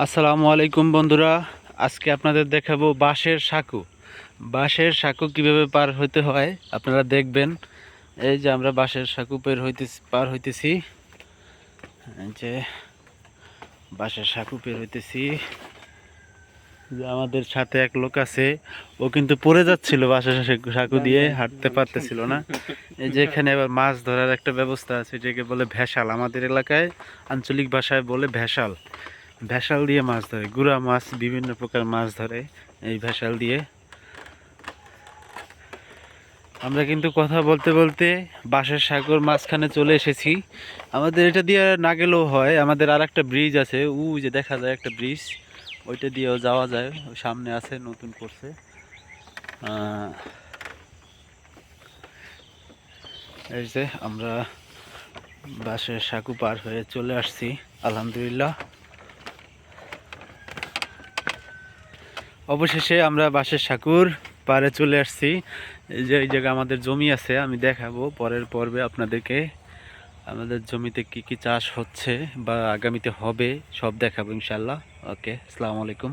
আসসালামু আলাইকুম বন্ধুরা, আজকে আপনাদের দেখাবো বাঁশের সাঁকু। বাঁশের সাঁকু কীভাবে পার হতে হয়, আপনারা দেখবেন। এই যে আমরা বাঁশের সাঁকু পের হইতে পার হইতেছি। যে বাঁশের সাঁকু পের হইতেছি। যে আমাদের সাথে এক লোক আছে, ও কিন্তু পড়ে যাচ্ছিল বাঁশের সাঁকু- দিয়ে, হাঁটতে পারতেছিল না। এই যে এখানে এবার মাছ ধরার একটা ব্যবস্থা আছে, এটাকে বলে ভেসাল। আমাদের এলাকায় আঞ্চলিক ভাষায় বলে ভেসাল। ভেসাল দিয়ে মাছ ধরে, গুড়া মাছ, বিভিন্ন প্রকার মাছ ধরে এই ভেসাল দিয়ে। আমরা কিন্তু কথা বলতে বলতে বাঁশের সাগর মাঝখানে চলে এসেছি। আমাদের এটা দিয়ে না গেলেও হয়, আমাদের আর একটা ব্রিজ আছে, উ যে দেখা যায় একটা ব্রিজ ওইটা দিয়েও যাওয়া যায় সামনে আছে, নতুন করছে। এই যে আমরা বাসের সাঁকু পার হয়ে চলে আসছি, আলহামদুলিল্লাহ। অবশেষে আমরা বাসের সাকুর পারে চলে আসছি। এই যে, এই জায়গায় আমাদের জমি আছে, আমি দেখাবো পরের পর্বে আপনাদেরকে আমাদের জমিতে কি কি চাষ হচ্ছে বা আগামীতে হবে, সব দেখাবো ইনশাল্লাহ ওকে, আসসালামু আলাইকুম।